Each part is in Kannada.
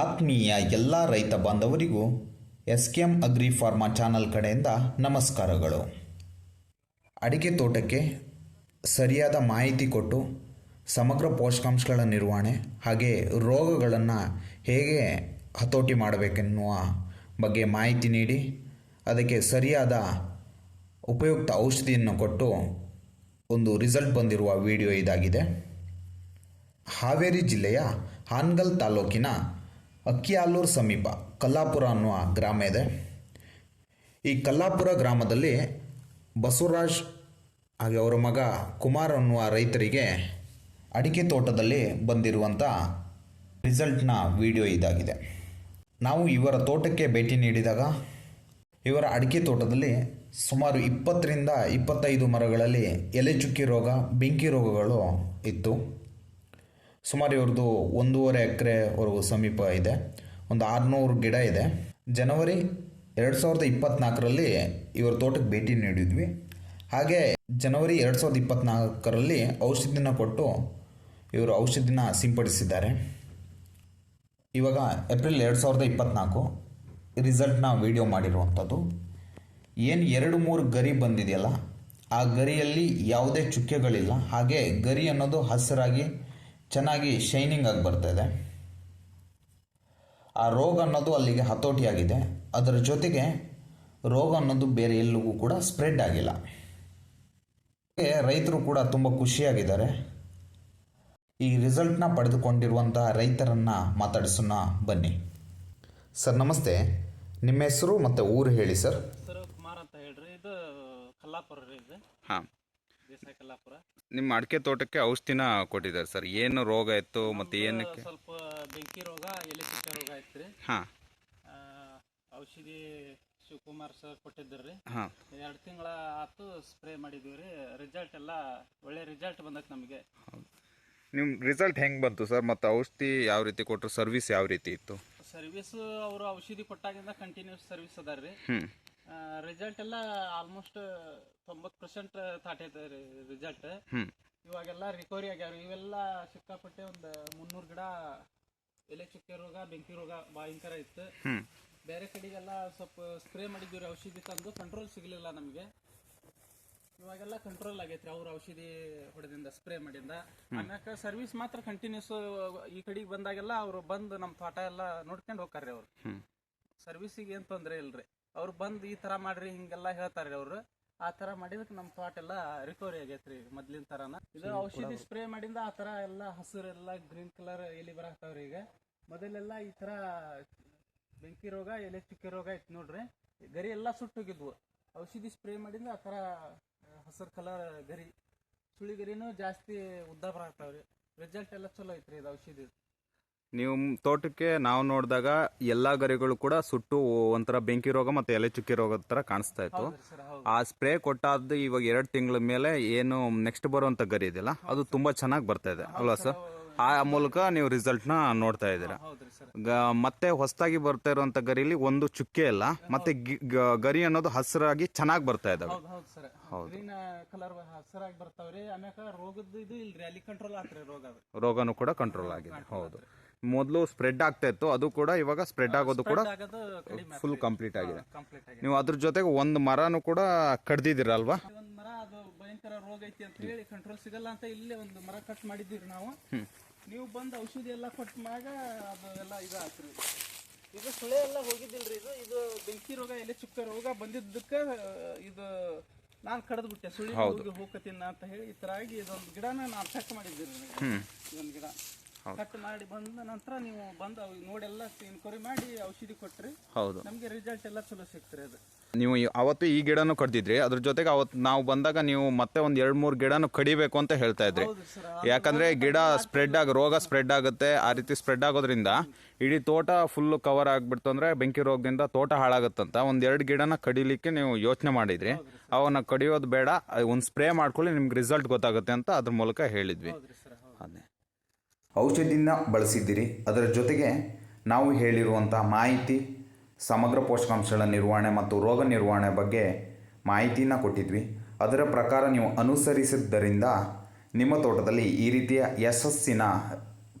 ಆತ್ಮೀಯ ಎಲ್ಲ ರೈತ ಬಾಂಧವರಿಗೂ S K M agri pharma channel ಕಡೆಯಿಂದ ನಮಸ್ಕಾರಗಳು. ಅಡಿಕೆ ತೋಟಕ್ಕೆ ಸರಿಯಾದ ಮಾಹಿತಿ ಕೊಟ್ಟು ಸಮಗ್ರ ಪೋಷಕಾಂಶಗಳ ನಿರ್ವಹಣೆ ಹಾಗೆ ರೋಗಗಳನ್ನು ಹೇಗೆ ಹತೋಟಿ ಮಾಡಬೇಕೆನ್ನುವ ಬಗ್ಗೆ ಮಾಹಿತಿ ನೀಡಿ, ಅದಕ್ಕೆ ಸರಿಯಾದ ಉಪಯುಕ್ತ ಔಷಧಿಯನ್ನು ಕೊಟ್ಟು ಒಂದು ರಿಸಲ್ಟ್ ಬಂದಿರುವ ವಿಡಿಯೋ ಇದಾಗಿದೆ. ಹಾವೇರಿ ಜಿಲ್ಲೆಯ ಹಾನ್ಗಲ್ ತಾಲೂಕಿನ ಅಕ್ಕಿಯಾಲೂರು ಸಮೀಪ ಕಲ್ಲಾಪುರ ಅನ್ನುವ ಗ್ರಾಮ ಇದೆ. ಈ ಕಲ್ಲಾಪುರ ಗ್ರಾಮದಲ್ಲಿ ಬಸವರಾಜ್ ಹಾಗೆ ಅವರ ಮಗ ಕುಮಾರ್ ಅನ್ನುವ ರೈತರಿಗೆ ಅಡಿಕೆ ತೋಟದಲ್ಲಿ ಬಂದಿರುವಂಥ ರಿಸಲ್ಟ್ನ ವಿಡಿಯೋ ಇದಾಗಿದೆ. ನಾವು ಇವರ ತೋಟಕ್ಕೆ ಭೇಟಿ ನೀಡಿದಾಗ ಇವರ ಅಡಿಕೆ ತೋಟದಲ್ಲಿ ಸುಮಾರು ಇಪ್ಪತ್ತರಿಂದ ಇಪ್ಪತ್ತೈದು ಮರಗಳಲ್ಲಿ ಎಲೆ ಚುಕ್ಕಿ ರೋಗ, ಬೆಂಕಿ ರೋಗಗಳು ಇತ್ತು. ಸುಮಾರು ಇವ್ರದ್ದು ಒಂದೂವರೆ ಎಕರೆವರೆಗೂ ಸಮೀಪ ಇದೆ. ಒಂದು ಆರುನೂರು ಗಿಡ ಇದೆ. ಜನವರಿ ಎರಡು ಸಾವಿರದ ಇಪ್ಪತ್ತ್ನಾಲ್ಕರಲ್ಲಿ ಇವರ ತೋಟಕ್ಕೆ ಭೇಟಿ ನೀಡಿದ್ವಿ. ಹಾಗೆ ಜನವರಿ ಎರಡು ಸಾವಿರದ ಇಪ್ಪತ್ತ್ನಾಲ್ಕರಲ್ಲಿ ಔಷಧಿನ ಕೊಟ್ಟು ಇವರು ಔಷಧಿನ ಸಿಂಪಡಿಸಿದ್ದಾರೆ. ಇವಾಗ ಏಪ್ರಿಲ್ ಎರಡು ಸಾವಿರದ ಇಪ್ಪತ್ತ್ನಾಲ್ಕು ರಿಸಲ್ಟ್ನ ವಿಡಿಯೋ ಮಾಡಿರುವಂಥದ್ದು. ಏನು ಎರಡು ಮೂರು ಗರಿ ಬಂದಿದೆಯಲ್ಲ, ಆ ಗರಿಯಲ್ಲಿ ಯಾವುದೇ ಚುಕ್ಕೆಗಳಿಲ್ಲ. ಹಾಗೆ ಗರಿ ಅನ್ನೋದು ಹಸಿರಾಗಿ ಚೆನ್ನಾಗಿ ಶೈನಿಂಗ್ ಆಗಿ ಬರ್ತಾ ಇದೆ. ಆ ರೋಗ ಅನ್ನೋದು ಅಲ್ಲಿಗೆ ಹತೋಟಿಯಾಗಿದೆ. ಅದರ ಜೊತೆಗೆ ರೋಗ ಅನ್ನೋದು ಬೇರೆ ಎಲ್ಲಿಗೂ ಕೂಡ ಸ್ಪ್ರೆಡ್ ಆಗಿಲ್ಲ. ಹಾಗೆ ರೈತರು ಕೂಡ ತುಂಬ ಖುಷಿಯಾಗಿದ್ದಾರೆ. ಈ ರಿಸಲ್ಟ್ನ ಪಡೆದುಕೊಂಡಿರುವಂಥ ರೈತರನ್ನು ಮಾತಾಡಿಸೋಣ. ಬನ್ನಿ. ಸರ್ ನಮಸ್ತೆ. ನಿಮ್ಮ ಹೆಸರು ಮತ್ತು ಊರು ಹೇಳಿ ಸರ್. ಕುಮಾರ್ ಅಂತ ಹೇಳ್ರಿ. ಇದು ಕಲ್ಲಾಪುರ ರೀ ಇದು ಹಾಂ. ನಿಮ್ಮ ಅಡಿಕೆ ತೋಟಕ್ಕೆ ಔಷಧಿನ ಕೊಟ್ಟಿದ್ದಾರೆ ಸರ್. ಏನು ರೋಗ ಇತ್ತು ಮತ್ತೆ ಏನಕ್ಕೆ? ಸ್ವಲ್ಪ ಬೆಂಕಿ ರೋಗ ಎಲೆ ಚುಕ್ಕೆ ರೋಗ ಇತ್ತು ಹಾಂ. ಔಷಧಿ ಶಿವಕುಮಾರ್ ಸರ್ ಕೊಟ್ಟಿದ್ರಿ ಹಾಂ. ಎರಡು ತಿಂಗಳ ಆತು ಸ್ಪ್ರೇ ಮಾಡಿದ್ವಿ ರೀ. ರಿಸಲ್ಟ್ ಎಲ್ಲ ಒಳ್ಳೆ ರಿಸಲ್ಟ್ ಬಂದಕ್ಕೆ ನಮಗೆ. ನಿಮ್ಮ ರಿಸಲ್ಟ್ ಹೆಂಗೆ ಬಂತು ಸರ್? ಮತ್ತು ಔಷಧಿ ಯಾವ ರೀತಿ ಕೊಟ್ಟರು? ಸರ್ವಿಸ್ ಯಾವ ರೀತಿ ಇತ್ತು? ಸರ್ವಿಸ್ ಅವರು ಔಷಧಿ ಕೊಟ್ಟಾಗಿಂದ ಕಂಟಿನ್ಯೂಸ್ ಸರ್ವಿಸ್ ಅದಾರ ರೀ ರಿಸಲ್ಟ್ ಎಲ್ಲ ಆಲ್ಮೋಸ್ಟ್ ತೊಂಬತ್ ಪರ್ಸೆಂಟ್ ತಾಟೈತೆ ರೀ ರಿಸಲ್ಟ್ ಇವಾಗೆಲ್ಲ ರಿಕವರಿ ಆಗ್ಯಾರ ಇವೆಲ್ಲ ಸಿಕ್ಕಾಪಟ್ಟೆ ಒಂದು ಮುನ್ನೂರು ಗಿಡ ಎಲೆ ಚುಕ್ಕೆ ರೋಗ ಬೆಂಕಿ ರೋಗ ಭಯಂಕರ ಇತ್ತು. ಬೇರೆ ಕಡೆಗೆಲ್ಲ ಸ್ವಲ್ಪ ಸ್ಪ್ರೇ ಮಾಡಿದ್ವಿ ಔಷಧಿ ತಂದು. ಕಂಟ್ರೋಲ್ ಸಿಗಲಿಲ್ಲ ನಮಗೆ. ಇವಾಗೆಲ್ಲ ಕಂಟ್ರೋಲ್ ಆಗೈತ್ರಿ ಅವ್ರ ಔಷಧಿ ಹೊಡೆದಿಂದ ಸ್ಪ್ರೇ ಮಾಡಿಂದ. ಆಮ್ಯಾಕ ಸರ್ವಿಸ್ ಮಾತ್ರ ಕಂಟಿನ್ಯೂಸ್ ಈ ಕಡೆಗೆ ಬಂದಾಗೆಲ್ಲ ಅವ್ರು ಬಂದು ನಮ್ಮ ತೋಟ ಎಲ್ಲ ನೋಡ್ಕೊಂಡು ಹೋಗ್ತಾರ್ರಿ ಅವ್ರು. ಸರ್ವಿಸಿಗೆ ಏನು ತೊಂದರೆ ಇಲ್ರಿ. ಅವ್ರು ಬಂದು ಈ ತರ ಮಾಡ್ರಿ ಹಿಂಗೆಲ್ಲ ಹೇಳ್ತಾರ್ರಿ ಅವ್ರು. ಆ ತರ ಮಾಡಿದಕ್ಕೆ ನಮ್ಮ ತೋಟ ಎಲ್ಲ ರಿಕವರಿ ಆಗೈತ್ರಿ ಮೊದ್ಲಿನ ತರನ. ಇದು ಔಷಧಿ ಸ್ಪ್ರೇ ಮಾಡಿಂದ ಆ ತರ ಎಲ್ಲ ಹಸಿರು ಎಲ್ಲ ಗ್ರೀನ್ ಕಲರ್ ಎಲಿ ಬರಾಕ್ತಾವ್ರಿ ಈಗ. ಮೊದಲೆಲ್ಲ ಈ ತರ ಬೆಂಕಿ ರೋಗ ಎಲೆ ಚುಕ್ಕಿ ರೋಗ ಇತ್ತು ನೋಡ್ರಿ. ಗರಿ ಎಲ್ಲ ಸುಟ್ಟೋಗಿದ್ವು ಔಷಧಿ ಸ್ಪ್ರೇ ಮಾಡಿಂದ ಆ ತರ ಹಸಿರು ಕಲರ್ ಗರಿ. ಸುಳಿ ಗರಿನೂ ಜಾಸ್ತಿ ಉದ್ದ ಬರಾಕ್ತಾವ್ರಿ. ರಿಸಲ್ಟ್ ಎಲ್ಲ ಚಲೋ ಐತ್ರಿ ಇದು ಔಷಧಿ. ನೀವು ತೋಟಕ್ಕೆ ನಾವು ನೋಡಿದಾಗ ಎಲ್ಲ ಗರಿಗಳು ಕೂಡ ಸುಟ್ಟು ಒಂಥರ ಬೆಂಕಿ ರೋಗ ಮತ್ತು ಎಲೆ ಚುಕ್ಕಿ ರೋಗದ ಥರ ಕಾಣಿಸ್ತಾ ಇತ್ತು. ಆ ಸ್ಪ್ರೇ ಕೊಟ್ಟಾದ್ದು ಇವಾಗ ಎರಡು ತಿಂಗಳ ಮೇಲೆ ಏನು ನೆಕ್ಸ್ಟ್ ಬರುವಂಥ ಗರಿ ಇದೆಯಲ್ಲ ಅದು ತುಂಬ ಚೆನ್ನಾಗಿ ಬರ್ತಾ ಇದೆ ಅಲ್ವಾ ಸರ್ ಆ ಮೂಲಕ ನೀವು ರಿಸಲ್ಟ್ನ ನೋಡ್ತಾ ಇದ್ದೀರಾ. ಮತ್ತೆ ಹೊಸದಾಗಿ ಬರ್ತಾ ಇರುವಂತ ಗರಿಲಿ ಒಂದು ಚುಕ್ಕೆ ಇಲ್ಲ ಮತ್ತೆ ಗರಿ ಅನ್ನೋದು ಹಸಿರಾಗಿ ಚೆನ್ನಾಗಿ ಬರ್ತಾ ಇದಾವೆ. ಹೌದು ಹೌದು ಸರ್. ಗ್ರೀನ್ ಕಲರ್ ಹಸಿರಾಗಿ ಬರ್ತಾವ್ರಿ ಆಮ್ಯಾಕ ರೋಗದ್ದು ಇದು ಇಲ್ರಿ ಅಲ್ಲಿ ಕಂಟ್ರೋಲ್ ಆತ್ರಿ ರೋಗ ಅದು ರೋಗನು ಕೂಡ ಕಂಟ್ರೋಲ್ ಆಗಿದೆ ಹೌದು ಮೊದಲು ಸ್ಪ್ರೆಡ್ ಆಗ್ತಾ ಇತ್ತು ಅದು ಕೂಡ ಇವಾಗ ಸ್ಪ್ರೆಡ್ ಆಗೋದು ಕೂಡ ಫುಲ್ ಕಂಪ್ಲೀಟ್ ಆಗಿದೆ. ಕಂಪ್ಲೀಟ್ ಆಗಿದೆ. ನೀವು ಅದ್ರ ಜೊತೆಗೆ ಒಂದು ಮರನು ಕೂಡ ಕಡ್ದಿದ್ದೀರಲ್ವಾ? ಒಂದ್ ಮರ ಅದು ಭಯಂಕರ ರೋಗ ಐತಿ ಅಂತ ಹೇಳಿ ಕಂಟ್ರೋಲ್ ಸಿಗಲ್ಲ ಅಂತ ಇಲ್ಲೇ ಒಂದು ಮರ ಕಟ್ ಮಾಡಿದ್ದೀರಿ ನಾವು. ನೀವು ಬಂದು ಔಷಧಿ ಎಲ್ಲ ಕೊಟ್ಟ ಮ್ಯಾಗ ಅದು ಎಲ್ಲ ಇದು ಆತ್ರಿ ಇದು ಸುಳೆ ಎಲ್ಲ ಹೋಗಿದ್ದಿಲ್ರಿ ಇದು. ಇದು ಬೆಂಕಿ ರೋಗ ಎಲೆ ಚುಕ್ಕ ರೋಗ ಬಂದಿದ್ದಕ್ಕೆ ಇದು ನಾನು ಕಡ್ದು ಬಿಟ್ಟೆ ಸುಳಿ ಹೋಗಿ ಹೋಗತಿನ ಅಂತ ಹೇಳಿ ಈ ತರ ಆಗಿ ಇದೊಂದು ಗಿಡನ ನಾನು ಕಟ್ ಮಾಡಿದ್ದೀರಿ ಇದೊಂದು ಗಿಡ. ಕಟ್ ಮಾಡಿ ಬಂದ ನಂತರ ನೀವು ಬಂದು ನೋಡೆಲ್ಲ ಎನ್ಕ್ವೈರಿ ಮಾಡಿ ಔಷಧಿ ಕೊಟ್ರಿ. ಹೌದು. ನಮಗೆ ರಿಸಲ್ಟ್ ಎಲ್ಲ ಚಲೋ ಸಿಕ್ತ್ರಿ ಅದು. ನೀವು ಅವತ್ತು ಈ ಗಿಡನು ಕಡ್ದಿದ್ರಿ. ಅದ್ರ ಜೊತೆಗೆ ಅವತ್ತು ನಾವು ಬಂದಾಗ ನೀವು ಮತ್ತೆ ಒಂದು ಎರಡು ಮೂರು ಗಿಡನು ಕಡಿಬೇಕು ಅಂತ ಹೇಳ್ತಾ ಇದ್ರಿ. ಯಾಕಂದ್ರೆ ಗಿಡ ಸ್ಪ್ರೆಡ್ ಆಗ ರೋಗ ಸ್ಪ್ರೆಡ್ ಆಗುತ್ತೆ. ಆ ರೀತಿ ಸ್ಪ್ರೆಡ್ ಆಗೋದ್ರಿಂದ ಇಡೀ ತೋಟ ಫುಲ್ ಕವರ್ ಆಗ್ಬಿಡ್ತು ಅಂದ್ರೆ ಬೆಂಕಿ ರೋಗದಿಂದ ತೋಟ ಹಾಳಾಗುತ್ತಂತ ಒಂದು ಎರಡು ಗಿಡನ ಕಡಿಲಿಕ್ಕೆ ನೀವು ಯೋಚನೆ ಮಾಡಿದ್ರಿ. ಅವನ್ನ ಕಡಿಯೋದು ಬೇಡ. ಒಂದು ಸ್ಪ್ರೇ ಮಾಡ್ಕೊಳ್ಳಿ ನಿಮ್ಗೆ ರಿಸಲ್ಟ್ ಗೊತ್ತಾಗುತ್ತೆ ಅಂತ ಅದ್ರ ಮೂಲಕ ಹೇಳಿದ್ವಿ. ಅದೇ. ಔಷಧಿನ ಬಳಸಿದ್ದೀರಿ. ಅದರ ಜೊತೆಗೆ ನಾವು ಹೇಳಿರುವಂಥ ಮಾಹಿತಿ, ಸಮಗ್ರ ಪೋಷಕಾಂಶಗಳ ನಿರ್ವಹಣೆ ಮತ್ತು ರೋಗ ನಿರ್ವಹಣೆ ಬಗ್ಗೆ ಮಾಹಿತಿನ ಕೊಟ್ಟಿದ್ವಿ. ಅದರ ಪ್ರಕಾರ ನೀವು ಅನುಸರಿಸಿದ್ದರಿಂದ ನಿಮ್ಮ ತೋಟದಲ್ಲಿ ಈ ರೀತಿಯ ಯಶಸ್ಸಿನ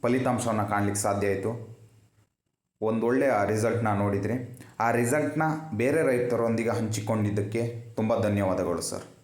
ಫಲಿತಾಂಶವನ್ನು ಕಾಣಲಿಕ್ಕೆ ಸಾಧ್ಯ ಆಯಿತು. ಒಂದೊಳ್ಳೆಯ ರಿಸಲ್ಟ್ನ ನೋಡಿದ್ರಿ. ಆ ರಿಸಲ್ಟ್ನ ಬೇರೆ ರೈತರೊಂದಿಗೆ ಹಂಚಿಕೊಂಡಿದ್ದಕ್ಕೆ ತುಂಬ ಧನ್ಯವಾದಗಳು, ಸರ್.